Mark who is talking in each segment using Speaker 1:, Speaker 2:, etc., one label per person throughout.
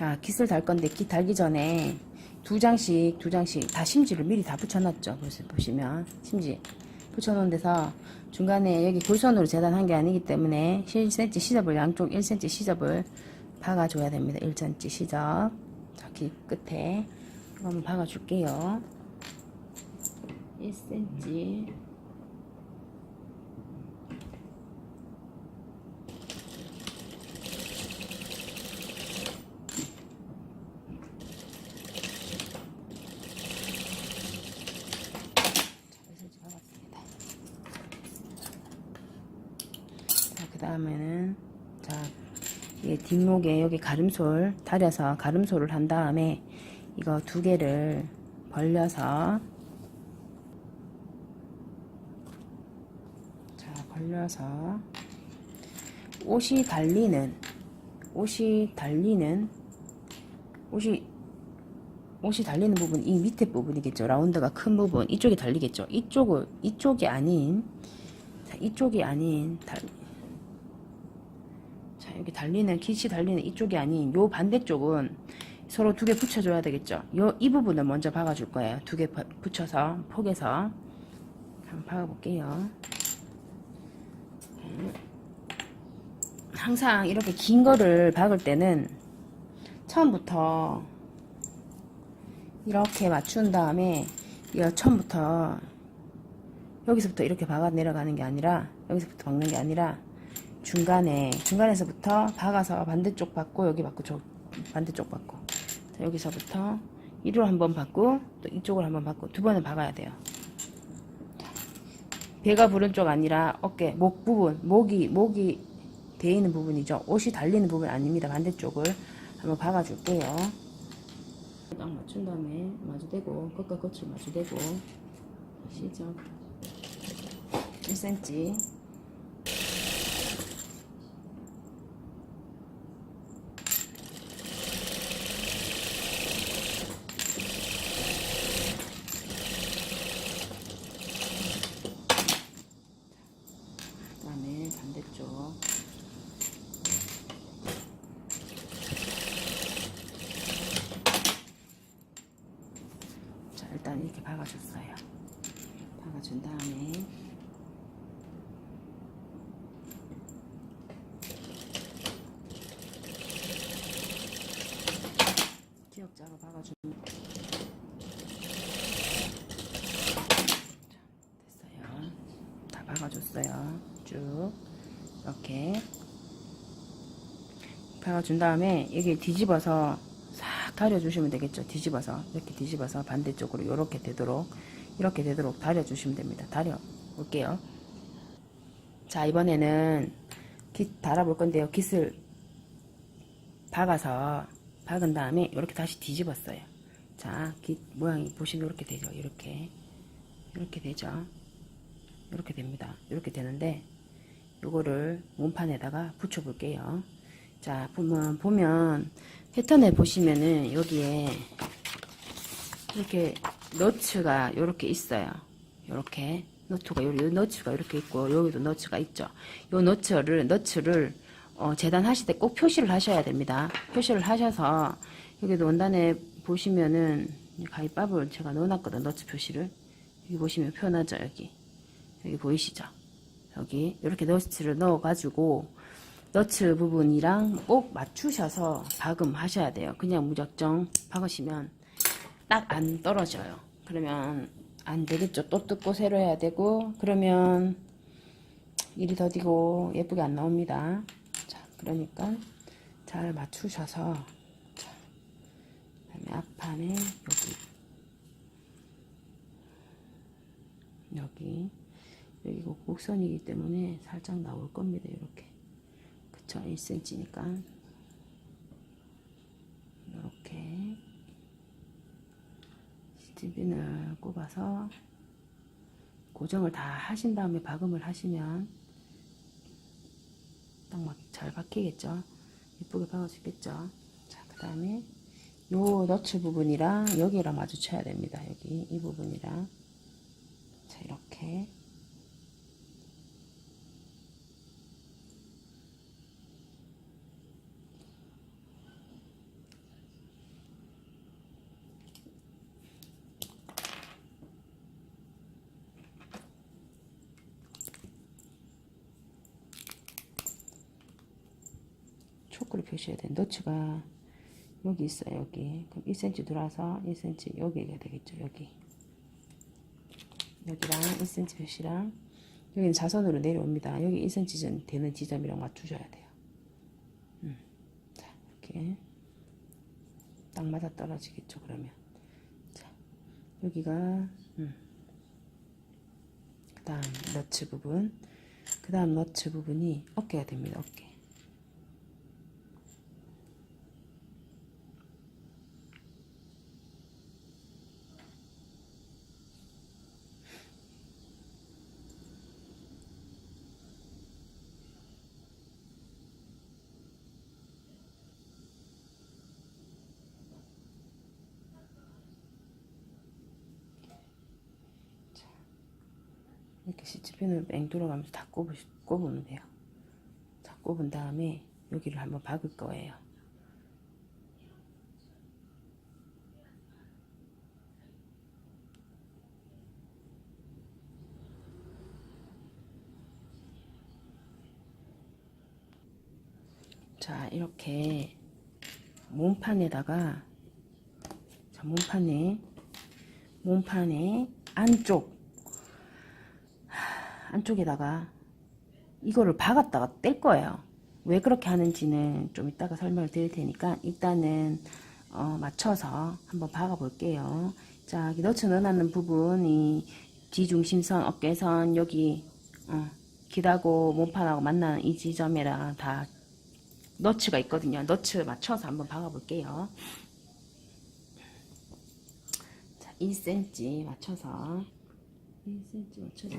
Speaker 1: 자, 깃을 달 건데 깃 달기 전에 두 장씩 두 장씩 다 심지를 미리 다 붙여놨죠. 그래서 보시면 심지 붙여놓은 데서 중간에 여기 골선으로 재단한 게 아니기 때문에 1cm 시접을 양쪽 1cm 시접을 박아줘야 됩니다. 1cm 시접. 자, 깃 끝에 한번 박아줄게요. 1cm. 자, 그 다음에는, 자, 이 뒷목에 여기 가름솔 다려서 가름솔을 한 다음에 이거 두 개를 벌려서 자, 벌려서 옷이 달리는 옷이 달리는 옷이 옷이 달리는 부분 이 밑에 부분이겠죠. 라운드가 큰 부분 이쪽이 달리겠죠. 이쪽을 이쪽이 아닌 자, 이쪽이 아닌 달, 자 여기 달리는 킷이 달리는 이쪽이 아닌 요 반대쪽은 서로 두 개 붙여줘야 되겠죠. 요 이 부분을 먼저 박아줄 거예요. 두 개 붙여서 폭에서. 한번 박아볼게요. 항상 이렇게 긴 거를 박을 때는 처음부터 이렇게 맞춘 다음에 이거 처음부터 여기서부터 이렇게 박아 내려가는 게 아니라 여기서부터 박는 게 아니라 중간에 중간에서부터 박아서 반대쪽 받고 여기 받고 저 반대쪽 받고 자, 여기서부터 이리로 한번 받고 또 이쪽을 한번 받고 두 번을 박아야 돼요. 배가 부른 쪽 아니라 어깨 목 부분 목이 목이 돼 있는 부분이죠. 옷이 달리는 부분 아닙니다. 반대쪽을 한번 박아 줄게요. 딱 맞춘 다음에 마주대고 끝과 끝을 마주대고 시작 1cm 그 다음에 반대쪽 자 일단 이렇게 박아줬어요 박아준 다음에 기역자로 박아준 자 됐어요 다 박아줬어요 쭉 이렇게 박아준 다음에 여기 뒤집어서 싹 다려주시면 되겠죠. 뒤집어서 이렇게 뒤집어서 반대쪽으로 이렇게 되도록 이렇게 되도록 다려주시면 됩니다. 다려 볼게요. 자 이번에는 깃 달아볼 건데요. 깃을 박아서 박은 다음에 이렇게 다시 뒤집었어요. 자, 깃 모양이 보시면 이렇게 되죠. 이렇게 이렇게 되죠. 이렇게 됩니다. 이렇게 되는데 요거를 몸판에다가 붙여 볼게요. 자, 보면 보면 패턴에 보시면은 여기에 이렇게 너츠가 이렇게 있어요. 이렇게 너트가 요, 요 너츠가 이렇게 있고 여기도 너츠가 있죠. 요 너츠를 너츠를 어, 재단하실 때 꼭 표시를 하셔야 됩니다. 표시를 하셔서 여기도 원단에 보시면은 가위밥을 제가 넣어놨거든 너츠 표시를 여기 보시면 표현하죠 여기 여기 보이시죠? 여기 이렇게 너츠를 넣어가지고 너츠 부분이랑 꼭 맞추셔서 박음하셔야 돼요. 그냥 무작정 박으시면 딱 안 떨어져요. 그러면 안 되겠죠. 또 뜯고 새로 해야 되고 그러면 일이 더디고 예쁘게 안 나옵니다. 자, 그러니까 잘 맞추셔서 자, 그다음에 앞판에 여기 여기 여기 곡선이기 때문에 살짝 나올 겁니다. 이렇게 그쵸 1cm니까. 이렇게 스티빈을 꼽아서 고정을 다 하신 다음에 박음을 하시면 딱 막 잘 박히겠죠? 예쁘게 박아주겠죠? 자그 다음에 요 너츠 부분이랑 여기랑 마주쳐야 됩니다. 여기 이 부분이랑. 자 이렇게 초크를 표시해야 돼. 너츠가 여기 있어요. 여기. 그럼 1cm 들어와서 1cm 여기가 되겠죠. 여기. 여기랑 1cm 표시랑 여기는 자선으로 내려옵니다. 여기 1cm 전 되는 지점이랑 맞추셔야 돼요. 음. 자, 이렇게 딱 맞아 떨어지겠죠. 그러면 자, 여기가 음. 그다음 너츠 부분, 그다음 너츠 부분이 어깨가 됩니다. 어깨. 이렇게 시치핀을 뺑 돌아가면서 다 꼽으, 꼽으면 돼요. 자, 꼽은 다음에 여기를 한번 박을 거예요. 자, 이렇게 몸판에다가 자, 몸판에 몸판에 안쪽 안쪽에다가 이거를 박았다가 뗄 거예요. 왜 그렇게 하는지는 좀 이따가 설명을 드릴 테니까 일단은 어, 맞춰서 한번 박아 볼게요. 자, 여기 너츠 넣어놨는 부분 이 뒤중심선, 어깨선, 여기 어, 기다고 몸판하고 만나는 이 지점에랑 다 너츠가 있거든요. 너츠 맞춰서 한번 박아 볼게요. 자, 1cm 맞춰서 1cm 맞춰서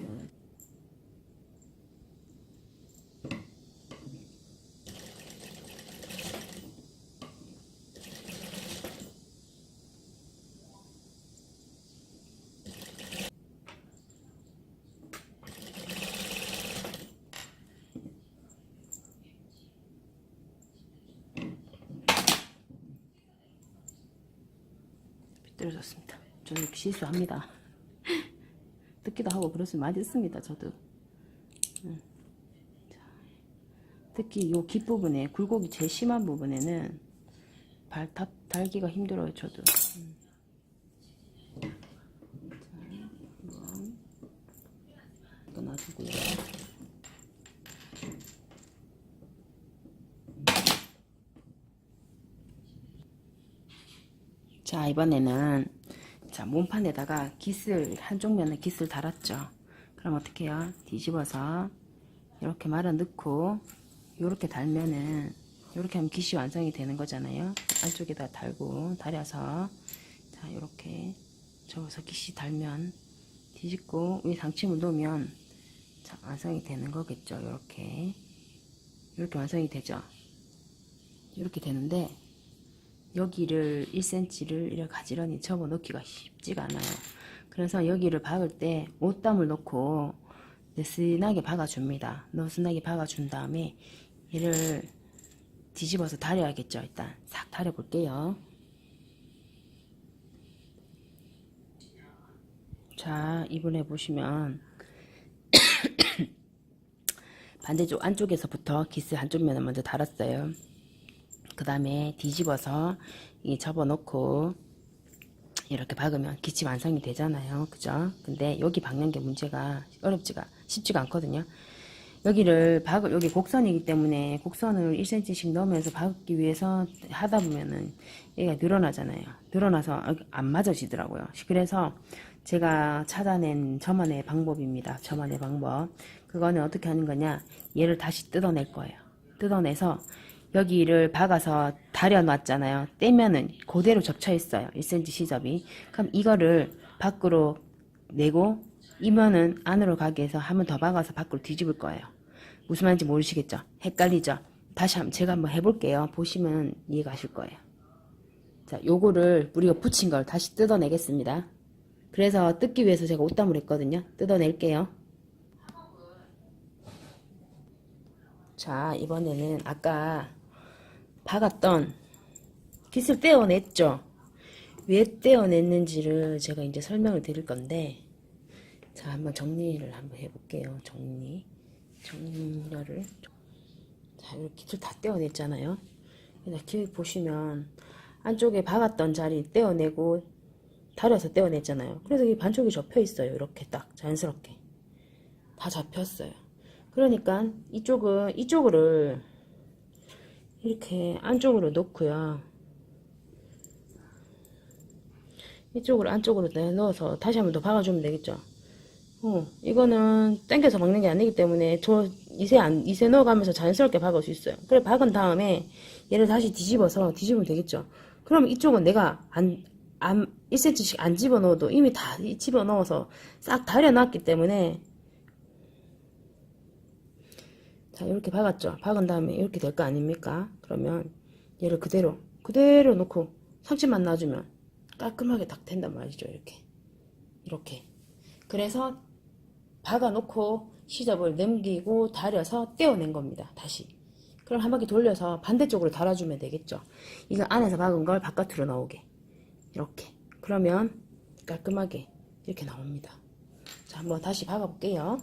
Speaker 1: 삐뚤어졌습니다. 저는 실수합니다. 듣기도 하고 그럴 수 많이 있습니다. 저도. 음. 자, 특히 요 깃부분에 굴곡이 제일 심한 부분에는 발 달, 달기가 힘들어요. 저도. 음. 자, 한번 또 놔두고요. 자 이번에는 자 몸판에다가 깃을 한쪽 면에 깃을 달았죠. 그럼 어떻게 해요? 뒤집어서 이렇게 말아 넣고 이렇게 달면은 이렇게 하면 깃이 완성이 되는 거잖아요. 안쪽에다 달고 달여서 자 이렇게 접어서 깃이 달면 뒤집고 위에 상침을 놓으면 자 완성이 되는 거겠죠. 이렇게. 이렇게 완성이 되죠. 이렇게 되는데 여기를 1cm를 이렇게 가지런히 접어 넣기가 쉽지가 않아요. 그래서 여기를 박을 때 옷담을 넣고 느슨하게 박아줍니다. 느슨하게 박아준 다음에 얘를 뒤집어서 다려야겠죠. 일단 싹 다려볼게요. 자, 이번에 보시면 반대쪽 안쪽에서부터 기스 한쪽 면을 먼저 달았어요. 그 다음에 뒤집어서 이 접어놓고 이렇게 박으면 기치 완성이 되잖아요. 그죠? 근데 여기 박는 게 문제가 어렵지가 쉽지가 않거든요. 여기를 박을 여기 곡선이기 때문에 곡선을 1cm씩 넣으면서 박기 위해서 하다 보면은 얘가 늘어나잖아요. 늘어나서 안 맞아지더라고요. 그래서 제가 찾아낸 저만의 방법입니다. 저만의 방법. 그거는 어떻게 하는 거냐? 얘를 다시 뜯어낼 거예요. 뜯어내서 여기를 박아서 다려놨잖아요. 떼면은 그대로 접쳐 있어요. 1cm 시접이. 그럼 이거를 밖으로 내고 이면은 안으로 가게 해서 한 번 더 박아서 밖으로 뒤집을 거예요. 무슨 말인지 모르시겠죠? 헷갈리죠? 다시 한번 제가 한번 해볼게요. 보시면 이해가 하실 거예요. 자, 요거를 우리가 붙인 걸 다시 뜯어내겠습니다. 그래서 뜯기 위해서 제가 옷담을 했거든요. 뜯어낼게요. 자, 이번에는 아까 박았던 깃을 떼어냈죠. 왜 떼어냈는지를 제가 이제 설명을 드릴 건데, 자, 한번 정리를 한번 해볼게요. 정리. 정렬을. 자, 이렇게 깃을 다 떼어냈잖아요. 이렇게 보시면 안쪽에 박았던 자리 떼어내고 다려서 떼어냈잖아요. 그래서 이 반쪽이 접혀 있어요. 이렇게 딱 자연스럽게 다 잡혔어요. 그러니까 이쪽은 이쪽을 이렇게 안쪽으로 놓고요. 이쪽으로 안쪽으로 넣어서 다시 한 번 더 박아주면 되겠죠. 어, 이거는 당겨서 박는 게 아니기 때문에 저 이세 안 이세 넣어가면서 자연스럽게 박을 수 있어요. 그래 박은 다음에 얘를 다시 뒤집어서 뒤집으면 되겠죠. 그럼 이쪽은 내가 안, 안 1cm씩 안 집어 넣어도 이미 다 집어 넣어서 싹 다려놨기 때문에 자 이렇게 박았죠. 박은 다음에 이렇게 될 거 아닙니까? 그러면 얘를 그대로 그대로 놓고 상체만 놔주면 깔끔하게 딱 된단 말이죠. 이렇게 이렇게 그래서 박아놓고 시접을 넘기고 다려서 떼어낸 겁니다. 다시. 그럼 한 바퀴 돌려서 반대쪽으로 달아주면 되겠죠. 이거 안에서 박은 걸 바깥으로 나오게. 이렇게. 그러면 깔끔하게 이렇게 나옵니다. 자, 한번 다시 박아 볼게요.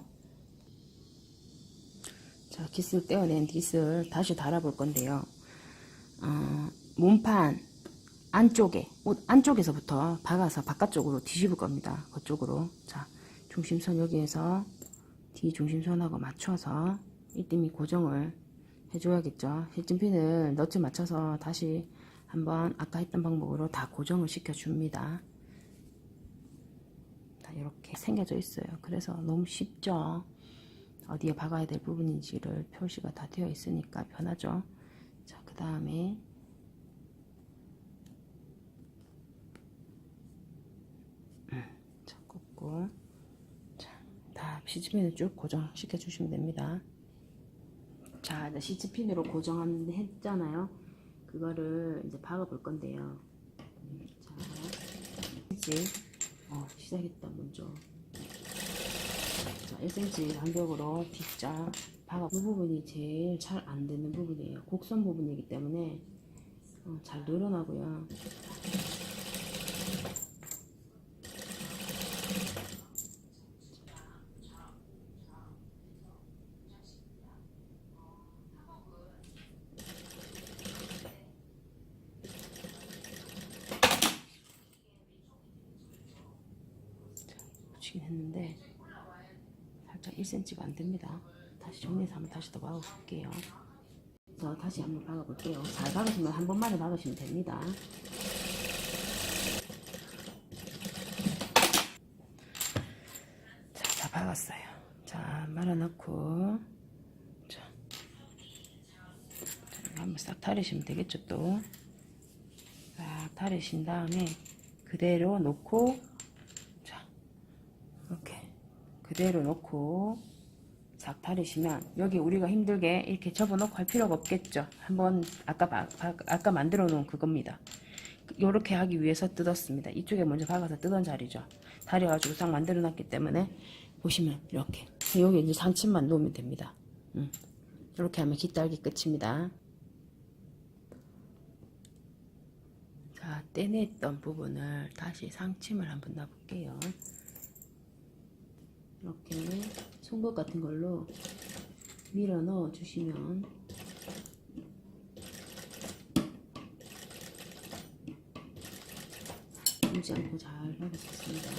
Speaker 1: 자, 깃을 떼어낸 깃을 다시 달아볼 건데요. 어, 몸판 안쪽에, 옷 안쪽에서부터 박아서 바깥쪽으로 뒤집을 겁니다. 그쪽으로. 자, 중심선 여기에서 뒤 중심선하고 맞춰서 이뜸이 고정을 해줘야겠죠. 실진핀을 너트 맞춰서 다시 한번 아까 했던 방법으로 다 고정을 시켜줍니다. 자, 이렇게 생겨져 있어요. 그래서 너무 쉽죠. 어디에 박아야 될 부분인지를 표시가 다 되어 있으니까 편하죠. 자, 그 다음에 자, 꽂고 자, 다 시즈핀을 쭉 고정시켜 주시면 됩니다. 자, 이제 시즈핀으로 고정하는데 했잖아요. 그거를 이제 박아 볼 건데요. 자, 이제 어, 시작했다 먼저. 자, 1cm 간격으로 빗자 박아. 이 부분이 제일 잘 안 되는 부분이에요. 곡선 부분이기 때문에 어, 잘 늘어나고요. 붙이긴 했는데 살짝 1cm가 안 됩니다. 다시 정리해서 한번 다시 더 박아볼게요. 자, 다시 한번 박아볼게요. 잘 박으시면 한 번만에 박으시면 됩니다. 자, 다 박았어요. 자, 말아놓고 자, 한번 싹 다리시면 되겠죠, 또. 싹 다리신 다음에 그대로 놓고 자, 이렇게 그대로 놓고 싹 다리시면 여기 우리가 힘들게 이렇게 접어놓고 할 필요가 없겠죠. 한번 아까 아까 만들어 놓은 그겁니다. 요렇게 하기 위해서 뜯었습니다. 이쪽에 먼저 박아서 뜯은 자리죠. 다려가지고 싹 만들어 놨기 때문에 보시면 이렇게 여기 이제 상침만 놓으면 됩니다. 음. 이렇게 하면 깃달기 끝입니다. 자, 떼냈던 부분을 다시 상침을 한번 놔볼게요. 이렇게 송곳 같은 걸로 밀어 넣어 주시면 물지 않고 잘수 있습니다.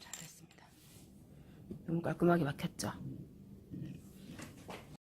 Speaker 1: 잘했습니다. 너무 깔끔하게 막혔죠?